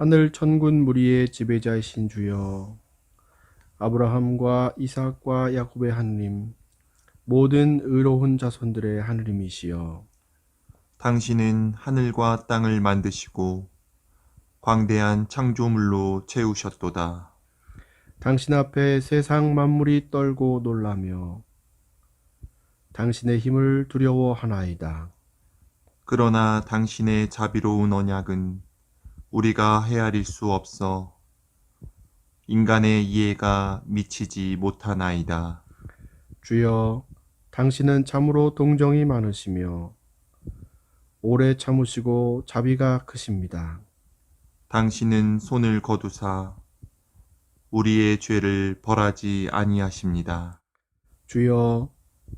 하늘 천군 무리의 지배자이신 주여 아브라함과 이삭과 야곱의 하느님 모든 의로운 자손들의 하느님이시여 당신은 하늘과 땅을 만드시고 광대한 창조물로 채우셨도다. 당신 앞에 세상 만물이 떨고 놀라며 당신의 힘을 두려워하나이다. 그러나 당신의 자비로운 언약은 우리가 헤아릴 수 없어 인간의 이해가 미치지 못하나이다. 주여, 당신은 참으로 동정이 많으시며 오래 참으시고 자비가 크십니다. 당신은 손을 거두사 우리의 죄를 벌하지 아니하십니다. 주여,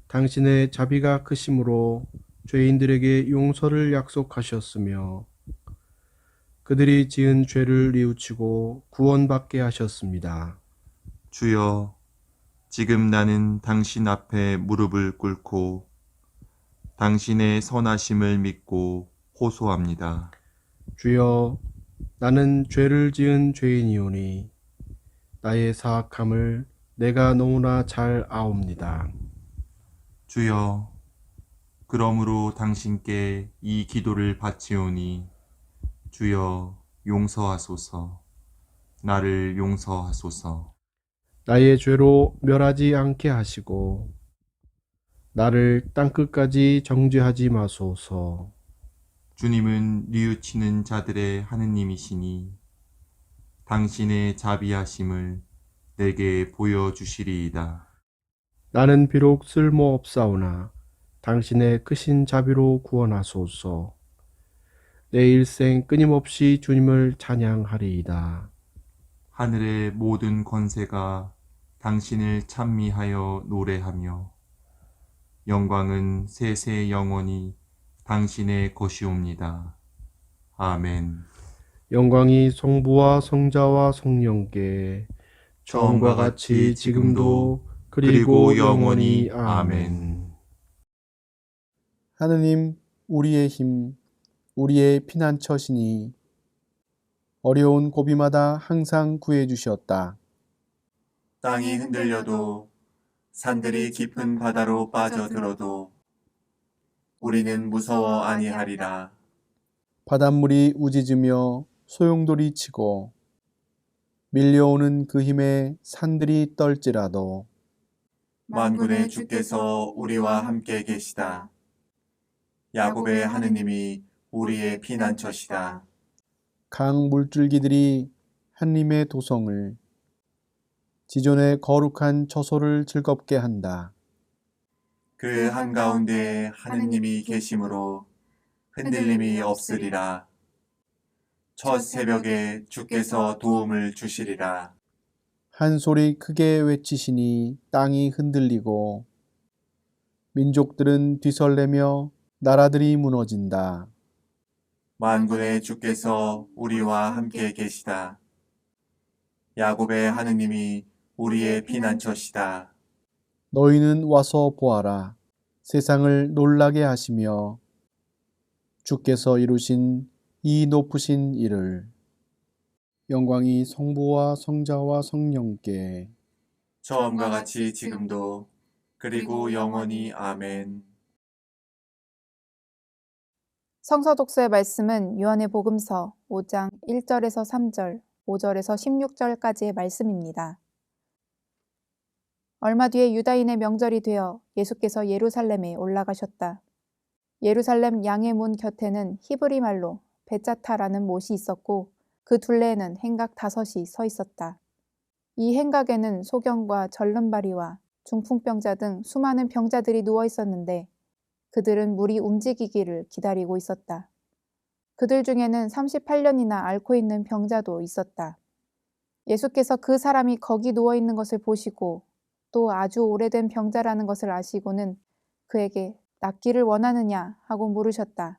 당신의 자비가 크심으로 죄인들에게 용서를 약속하셨으며 그들이 지은 죄를 뉘우치고 구원받게 하셨습니다. 주여, 지금 나는 당신 앞에 무릎을 꿇고 당신의 선하심을 믿고 호소합니다. 주여, 나는 죄를 지은 죄인이오니 나의 사악함을 내가 너무나 잘 아옵니다. 주여, 그러므로 당신께 이 기도를 바치오니 주여 용서하소서, 나를 용서하소서. 나의 죄로 멸하지 않게 하시고 나를 땅끝까지 정죄하지 마소서. 주님은 뉘우치는 자들의 하느님이시니 당신의 자비하심을 내게 보여주시리이다. 나는 비록 쓸모없사오나 당신의 크신 자비로 구원하소서. 내 일생 끊임없이 주님을 찬양하리이다. 하늘의 모든 권세가 당신을 찬미하여 노래하며 영광은 세세 영원히 당신의 것이옵니다. 아멘. 영광이 성부와 성자와 성령께 처음과 같이 지금도 그리고 영원히 아멘. 하느님 우리의 힘 우리의 피난처시니 어려운 고비마다 항상 구해 주셨다. 땅이 흔들려도 산들이 깊은 바다로 빠져들어도 우리는 무서워 아니하리라. 바닷물이 우짖으며 소용돌이 치고 밀려오는 그 힘에 산들이 떨지라도 만군의 주께서 우리와 함께 계시다. 야곱의 하느님이 우리의 피난처시다. 강 물줄기들이 한님의 도성을 지존의 거룩한 처소를 즐겁게 한다. 그 한가운데에 하느님이 계심으로 흔들림이 없으리라. 첫 새벽에 주께서 도움을 주시리라. 한 소리 크게 외치시니 땅이 흔들리고 민족들은 뒤설레며 나라들이 무너진다. 만군의 주께서 우리와 함께 계시다. 야곱의 하느님이 우리의 피난처시다. 너희는 와서 보아라. 세상을 놀라게 하시며 주께서 이루신 이 높으신 일을 영광이 성부와 성자와 성령께 처음과 같이 지금도 그리고 영원히 아멘. 성서 독서의 말씀은 요한의 복음서 5장 1절에서 3절, 5절에서 16절까지의 말씀입니다. 얼마 뒤에 유다인의 명절이 되어 예수께서 예루살렘에 올라가셨다. 예루살렘 양의 문 곁에는 히브리 말로 베짜타라는 못이 있었고 그 둘레에는 행각 다섯이 서 있었다. 이 행각에는 소경과 절름발이와 중풍병자 등 수많은 병자들이 누워 있었는데 그들은 물이 움직이기를 기다리고 있었다. 그들 중에는 38년이나 앓고 있는 병자도 있었다. 예수께서 그 사람이 거기 누워 있는 것을 보시고 또 아주 오래된 병자라는 것을 아시고는 그에게 낫기를 원하느냐 하고 물으셨다.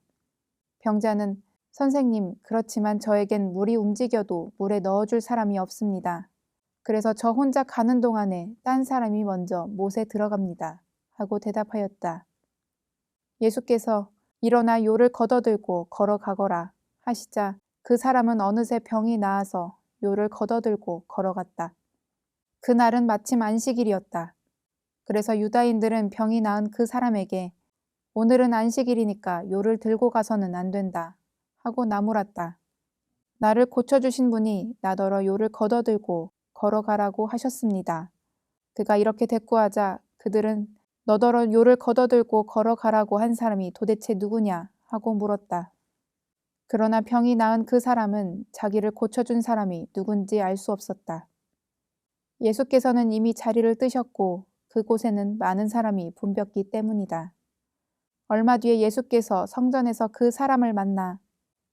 병자는 선생님, 그렇지만 저에겐 물이 움직여도 물에 넣어줄 사람이 없습니다. 그래서 저 혼자 가는 동안에 딴 사람이 먼저 못에 들어갑니다. 하고 대답하였다. 예수께서 일어나 요를 걷어들고 걸어가거라 하시자 그 사람은 어느새 병이 나아서 요를 걷어들고 걸어갔다. 그날은 마침 안식일이었다. 그래서 유다인들은 병이 나은 그 사람에게 오늘은 안식일이니까 요를 들고 가서는 안 된다 하고 나무랐다. 나를 고쳐주신 분이 나더러 요를 걷어들고 걸어가라고 하셨습니다. 그가 이렇게 대꾸하자 그들은 너더러 요를 걷어들고 걸어가라고 한 사람이 도대체 누구냐 하고 물었다. 그러나 병이 나은 그 사람은 자기를 고쳐준 사람이 누군지 알 수 없었다. 예수께서는 이미 자리를 뜨셨고 그곳에는 많은 사람이 붐볐기 때문이다. 얼마 뒤에 예수께서 성전에서 그 사람을 만나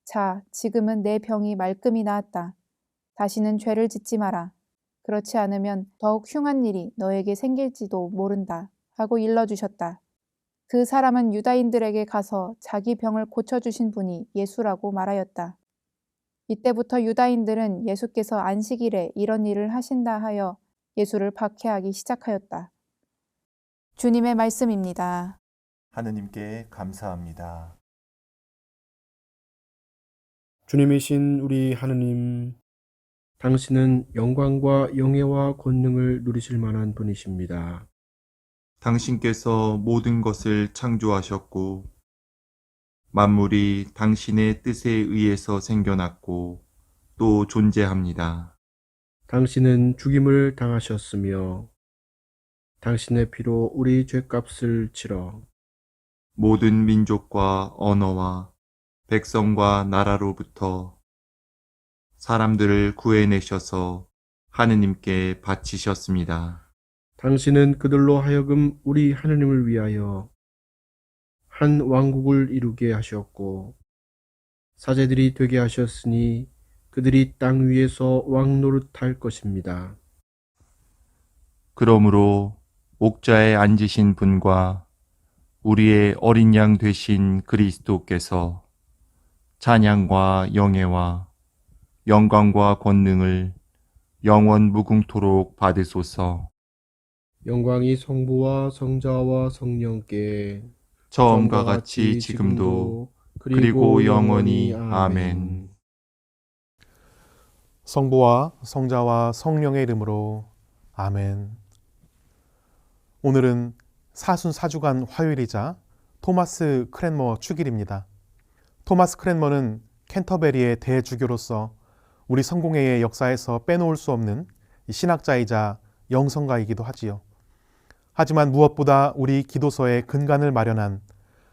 자, 지금은 내 병이 말끔히 나았다. 다시는 죄를 짓지 마라. 그렇지 않으면 더욱 흉한 일이 너에게 생길지도 모른다. 하고 일러주셨다. 그 사람은 유다인들에게 가서 자기 병을 고쳐주신 분이 예수라고 말하였다. 이때부터 유다인들은 예수께서 안식일에 이런 일을 하신다 하여 예수를 박해하기 시작하였다. 주님의 말씀입니다. 하느님께 감사합니다. 주님이신 우리 하느님, 당신은 영광과 영예와 권능을 누리실 만한 분이십니다. 당신께서 모든 것을 창조하셨고 만물이 당신의 뜻에 의해서 생겨났고 또 존재합니다. 당신은 죽임을 당하셨으며 당신의 피로 우리 죄값을 치러 모든 민족과 언어와 백성과 나라로부터 사람들을 구해내셔서 하느님께 바치셨습니다. 당신은 그들로 하여금 우리 하느님을 위하여 한 왕국을 이루게 하셨고 사제들이 되게 하셨으니 그들이 땅 위에서 왕 노릇할 것입니다. 그러므로 옥자에 앉으신 분과 우리의 어린 양 되신 그리스도께서 찬양과 영예와 영광과 권능을 영원 무궁토록 받으소서. 영광이 성부와 성자와 성령께 처음과 같이 지금도 그리고 영원히 아멘. 성부와 성자와 성령의 이름으로 아멘. 오늘은 사순 사주간 화요일이자 토마스 크랜머 축일입니다. 토마스 크랜머는 캔터베리의 대주교로서 우리 성공회의 역사에서 빼놓을 수 없는 신학자이자 영성가이기도 하지요. 하지만 무엇보다 우리 기도서의 근간을 마련한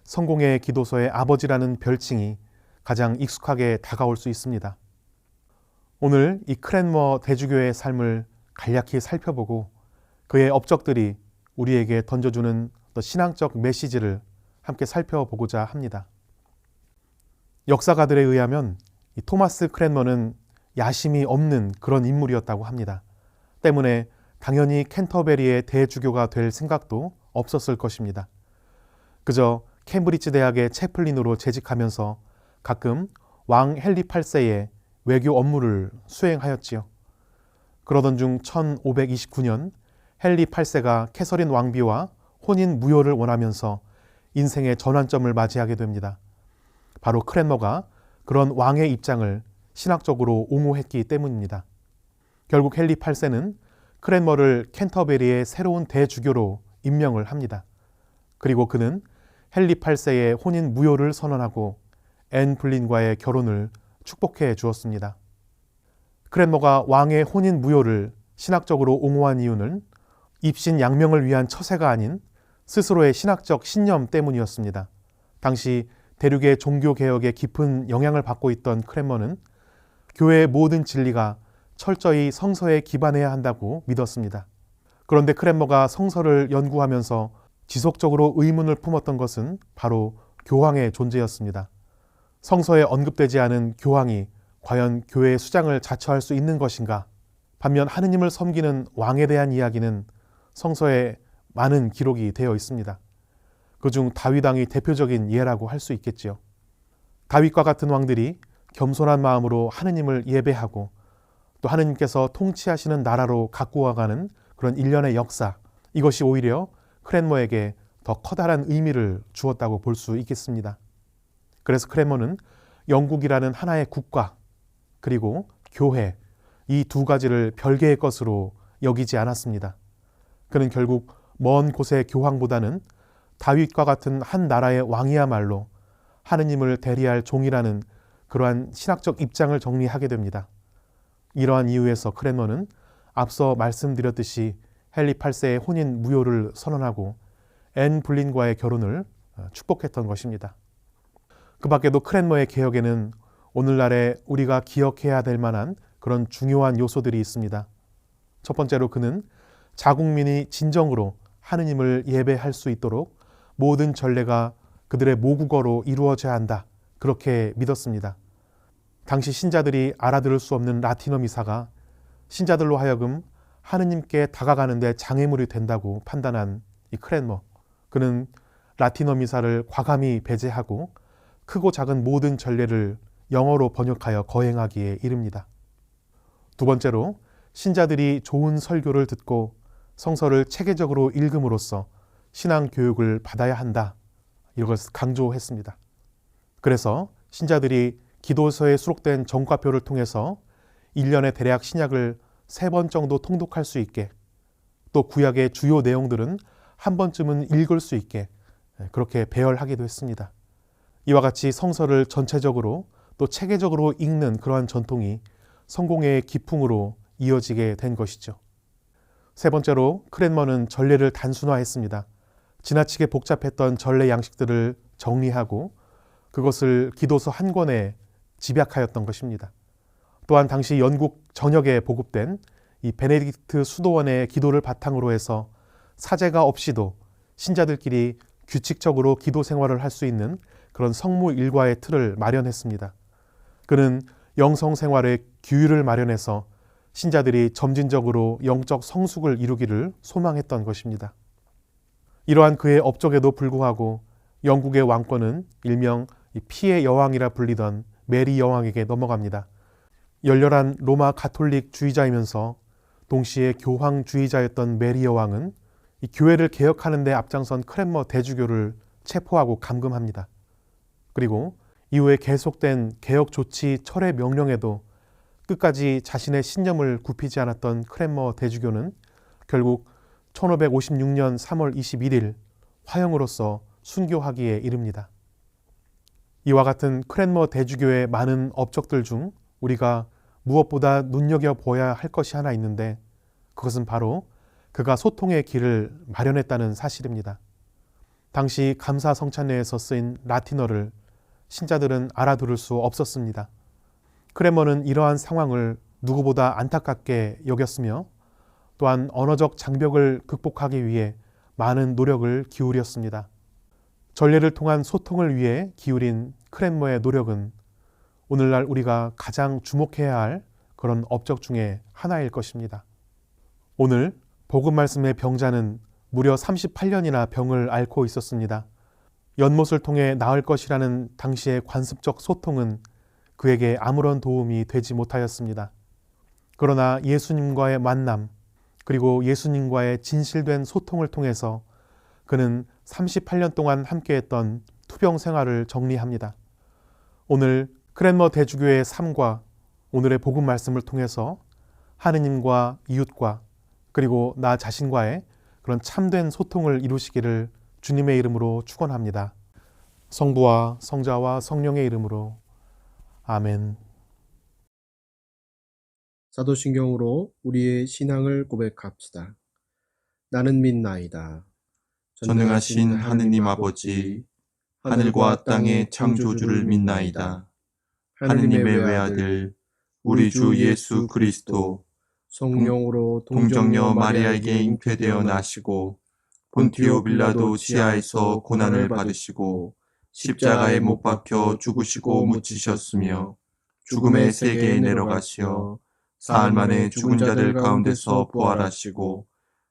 성공회의 기도서의 아버지라는 별칭이 가장 익숙하게 다가올 수 있습니다. 오늘 이 크랜머 대주교의 삶을 간략히 살펴보고 그의 업적들이 우리에게 던져주는 또 신앙적 메시지를 함께 살펴보고자 합니다. 역사가들에 의하면 이 토마스 크랜머는 야심이 없는 그런 인물이었다고 합니다. 때문에 당연히 캔터베리의 대주교가 될 생각도 없었을 것입니다. 그저 캠브리지 대학의 채플린으로 재직하면서 가끔 왕 헨리 8세의 외교 업무를 수행하였지요. 그러던 중 1529년 헨리 8세가 캐서린 왕비와 혼인 무효를 원하면서 인생의 전환점을 맞이하게 됩니다. 바로 크랜머가 그런 왕의 입장을 신학적으로 옹호했기 때문입니다. 결국 헨리 8세는 크랜머를 캔터베리의 새로운 대주교로 임명을 합니다. 그리고 그는 헨리 8세의 혼인 무효를 선언하고 앤 블린과의 결혼을 축복해 주었습니다. 크랜머가 왕의 혼인 무효를 신학적으로 옹호한 이유는 입신 양명을 위한 처세가 아닌 스스로의 신학적 신념 때문이었습니다. 당시 대륙의 종교 개혁에 깊은 영향을 받고 있던 크랜머는 교회의 모든 진리가 철저히 성서에 기반해야 한다고 믿었습니다. 그런데 크랜머가 성서를 연구하면서 지속적으로 의문을 품었던 것은 바로 교황의 존재였습니다. 성서에 언급되지 않은 교황이 과연 교회의 수장을 자처할 수 있는 것인가? 반면 하느님을 섬기는 왕에 대한 이야기는 성서에 많은 기록이 되어 있습니다. 그중 다윗 왕이 대표적인 예라고 할 수 있겠지요. 다윗과 같은 왕들이 겸손한 마음으로 하느님을 예배하고 또 하느님께서 통치하시는 나라로 갖고 와가는 그런 일련의 역사 이것이 오히려 크랜머에게 더 커다란 의미를 주었다고 볼 수 있겠습니다. 그래서 크랜머는 영국이라는 하나의 국가 그리고 교회 이 두 가지를 별개의 것으로 여기지 않았습니다. 그는 결국 먼 곳의 교황보다는 다윗과 같은 한 나라의 왕이야말로 하느님을 대리할 종이라는 그러한 신학적 입장을 정리하게 됩니다. 이러한 이유에서 크랜머는 앞서 말씀드렸듯이 헨리 8세의 혼인 무효를 선언하고 앤 불린과의 결혼을 어, 축복했던 것입니다. 그 밖에도 크랜머의 개혁에는 오늘날에 우리가 기억해야 될 만한 그런 중요한 요소들이 있습니다. 첫 번째로 그는 자국민이 진정으로 하느님을 예배할 수 있도록 모든 전례가 그들의 모국어로 이루어져야 한다. 그렇게 믿었습니다. 당시 신자들이 알아들을 수 없는 라틴어 미사가 신자들로 하여금 하느님께 다가가는데 장애물이 된다고 판단한 이 크랜머. 그는 라틴어 미사를 과감히 배제하고 크고 작은 모든 전례를 영어로 번역하여 거행하기에 이릅니다. 두 번째로 신자들이 좋은 설교를 듣고 성서를 체계적으로 읽음으로써 신앙 교육을 받아야 한다. 이것을 강조했습니다. 그래서 신자들이 기도서에 수록된 정과표를 통해서 1년에 대략 신약을 세번 정도 통독할 수 있게 또 구약의 주요 내용들은 한 번쯤은 읽을 수 있게 그렇게 배열하기도 했습니다. 이와 같이 성서를 전체적으로 또 체계적으로 읽는 그러한 전통이 성공의 기풍으로 이어지게 된 것이죠. 세 번째로 크랜머는 전례를 단순화했습니다. 지나치게 복잡했던 전례 양식들을 정리하고 그것을 기도서 한 권에 집약하였던 것입니다. 또한 당시 영국 전역에 보급된 이 베네딕트 수도원의 기도를 바탕으로 해서 사제가 없이도 신자들끼리 규칙적으로 기도 생활을 할 수 있는 그런 성무 일과의 틀을 마련했습니다. 그는 영성 생활의 규율을 마련해서 신자들이 점진적으로 영적 성숙을 이루기를 소망했던 것입니다. 이러한 그의 업적에도 불구하고 영국의 왕권은 일명 피의 여왕이라 불리던 메리 여왕에게 넘어갑니다. 열렬한 로마 가톨릭 주의자이면서 동시에 교황 주의자였던 메리 여왕은 이 교회를 개혁하는 데 앞장선 크랜머 대주교를 체포하고 감금합니다. 그리고 이후에 계속된 개혁 조치 철회 명령에도 끝까지 자신의 신념을 굽히지 않았던 크랜머 대주교는 결국 1556년 3월 21일 화형으로서 순교하기에 이릅니다. 이와 같은 크랜머 대주교의 많은 업적들 중 우리가 무엇보다 눈여겨 보아야 할 것이 하나 있는데 그것은 바로 그가 소통의 길을 마련했다는 사실입니다. 당시 감사 성찬례에서 쓰인 라틴어를 신자들은 알아들을 수 없었습니다. 크레머는 이러한 상황을 누구보다 안타깝게 여겼으며 또한 언어적 장벽을 극복하기 위해 많은 노력을 기울였습니다. 전례를 통한 소통을 위해 기울인 크랜머의 노력은 오늘날 우리가 가장 주목해야 할 그런 업적 중에 하나일 것입니다. 오늘 복음 말씀의 병자는 무려 38년이나 병을 앓고 있었습니다. 연못을 통해 나을 것이라는 당시의 관습적 소통은 그에게 아무런 도움이 되지 못하였습니다. 그러나 예수님과의 만남, 그리고 예수님과의 진실된 소통을 통해서 그는 38년 동안 함께했던 투병 생활을 정리합니다. 오늘 크랜머 대주교의 삶과 오늘의 복음 말씀을 통해서 하느님과 이웃과 그리고 나 자신과의 그런 참된 소통을 이루시기를 주님의 이름으로 축원합니다. 성부와 성자와 성령의 이름으로 아멘. 사도신경으로 우리의 신앙을 고백합시다. 나는 믿나이다. 전능하신 하느님 아버지, 하늘과 땅의 창조주를 믿나이다. 하느님의 외아들, 우리 주 예수 그리스도, 성령으로 동정녀 마리아에게 잉태되어 나시고, 본티오 빌라도 지하에서 고난을 받으시고, 십자가에 못 박혀 죽으시고 묻히셨으며 죽음의 세계에 내려가시어 사흘 만에 죽은 자들 가운데서 부활하시고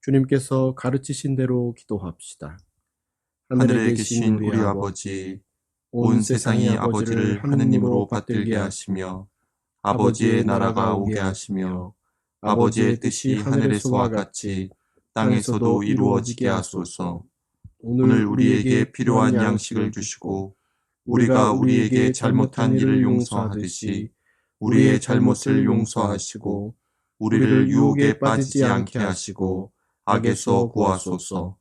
주님께서 가르치신 대로 기도합시다. 하늘에 계신 우리 아버지, 온 세상이 아버지를 하느님으로 받들게 하시며 아버지의 나라가 오게 하시며 아버지의 뜻이 하늘에서와 같이 땅에서도 이루어지게 하소서. 오늘 우리에게 필요한 양식을 주시고 우리가 우리에게 잘못한 일을 용서하듯이 우리의 잘못을 용서하시고 우리를 유혹에 빠지지 않게 하시고 악에서 구하소서.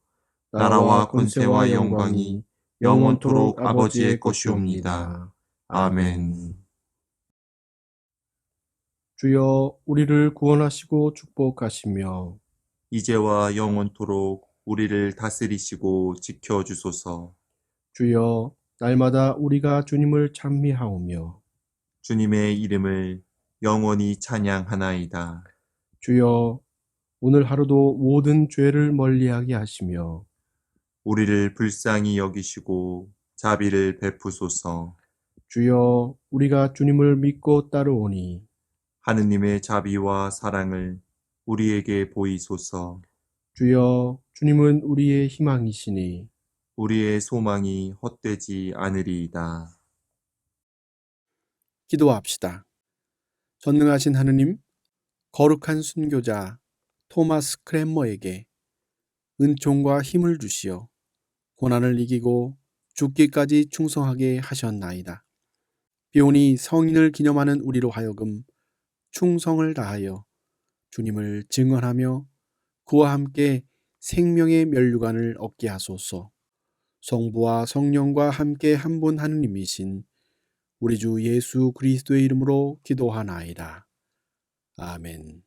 나라와 권세와 영광이 영원토록 아버지의 것이옵니다. 아멘. 주여 우리를 구원하시고 축복하시며 이제와 영원토록 우리를 다스리시고 지켜 주소서. 주여 날마다 우리가 주님을 찬미하오며 주님의 이름을 영원히 찬양하나이다. 주여 오늘 하루도 모든 죄를 멀리하게 하시며 우리를 불쌍히 여기시고 자비를 베푸소서. 주여 우리가 주님을 믿고 따르오니 하느님의 자비와 사랑을 우리에게 보이소서. 주여 주님은 우리의 희망이시니 우리의 소망이 헛되지 않으리이다. 기도합시다. 전능하신 하느님, 거룩한 순교자 토마스 크랜머에게 은총과 힘을 주시어 고난을 이기고 죽기까지 충성하게 하셨나이다. 비오니 성인을 기념하는 우리로 하여금 충성을 다하여 주님을 증언하며 그와 함께 생명의 면류관을 얻게 하소서. 성부와 성령과 함께 한 분 하느님이신 우리 주 예수 그리스도의 이름으로 기도하나이다. 아멘.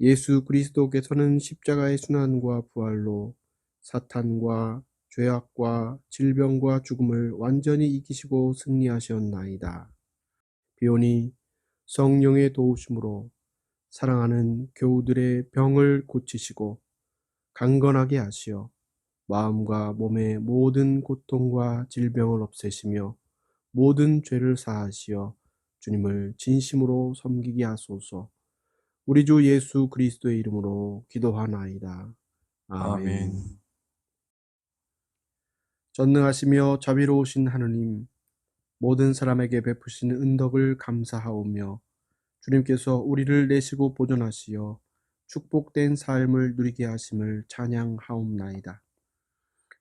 예수 그리스도께서는 십자가의 순환과 부활로 사탄과 죄악과 질병과 죽음을 완전히 이기시고 승리하셨나이다. 비오니 성령의 도우심으로 사랑하는 교우들의 병을 고치시고 강건하게 하시어 마음과 몸의 모든 고통과 질병을 없애시며 모든 죄를 사하시어 주님을 진심으로 섬기게 하소서. 우리 주 예수 그리스도의 이름으로 기도하나이다. 아멘. 아멘. 전능하시며 자비로우신 하느님, 모든 사람에게 베푸시는 은덕을 감사하오며 주님께서 우리를 내시고 보존하시어 축복된 삶을 누리게 하심을 찬양하옵나이다.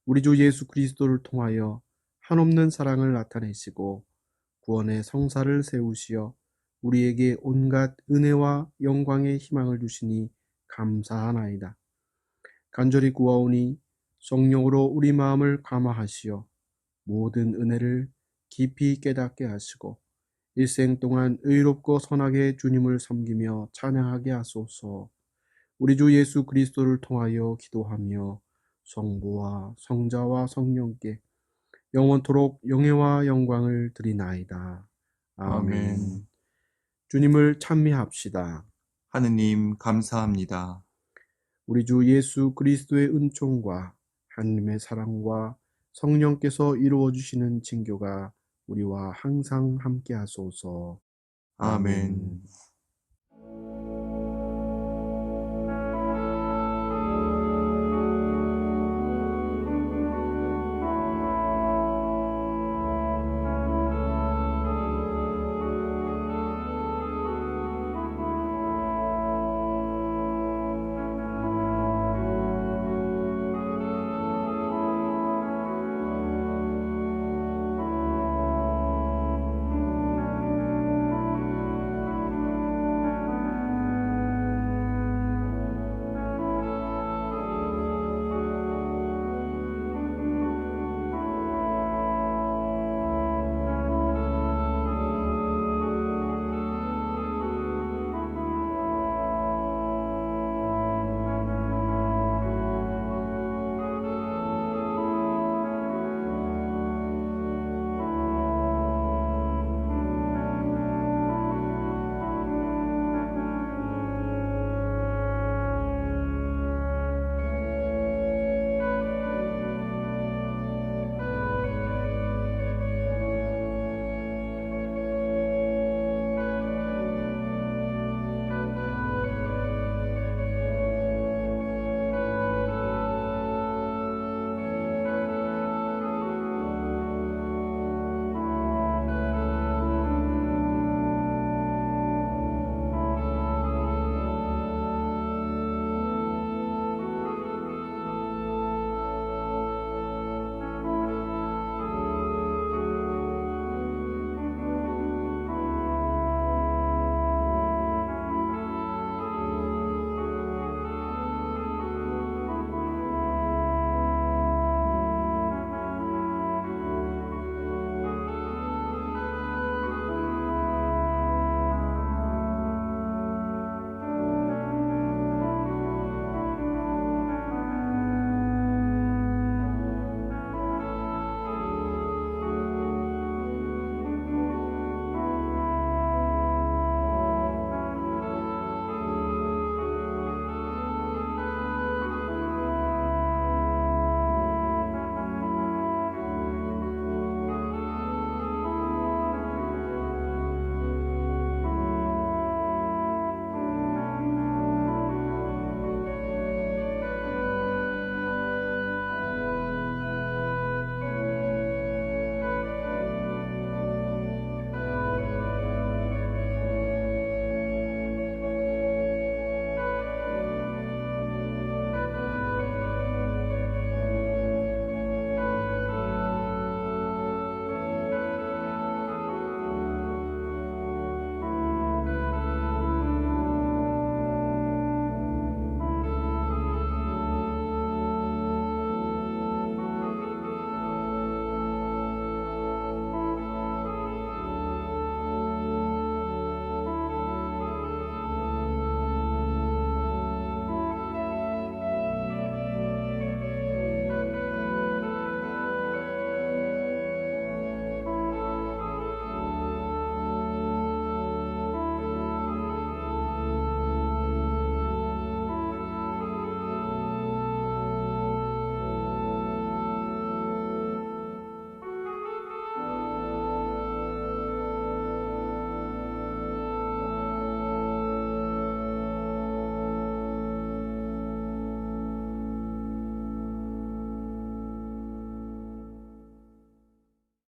우리 주 예수 그리스도를 통하여 한없는 사랑을 나타내시고 구원의 성사를 세우시어 우리에게 온갖 은혜와 영광의 희망을 주시니 감사하나이다. 간절히 구하오니 성령으로 우리 마음을 감화하시어 모든 은혜를 깊이 깨닫게 하시고 일생 동안 의롭고 선하게 주님을 섬기며 찬양하게 하소서. 우리 주 예수 그리스도를 통하여 기도하며 성부와 성자와 성령께 영원토록 영예와 영광을 드리나이다. 아멘. 아멘. 주님을 찬미합시다. 하느님 감사합니다. 우리 주 예수 그리스도의 은총과 하나님의 사랑과 성령께서 이루어 주시는 징교가 우리와 항상 함께 하소서. 아멘. 아멘.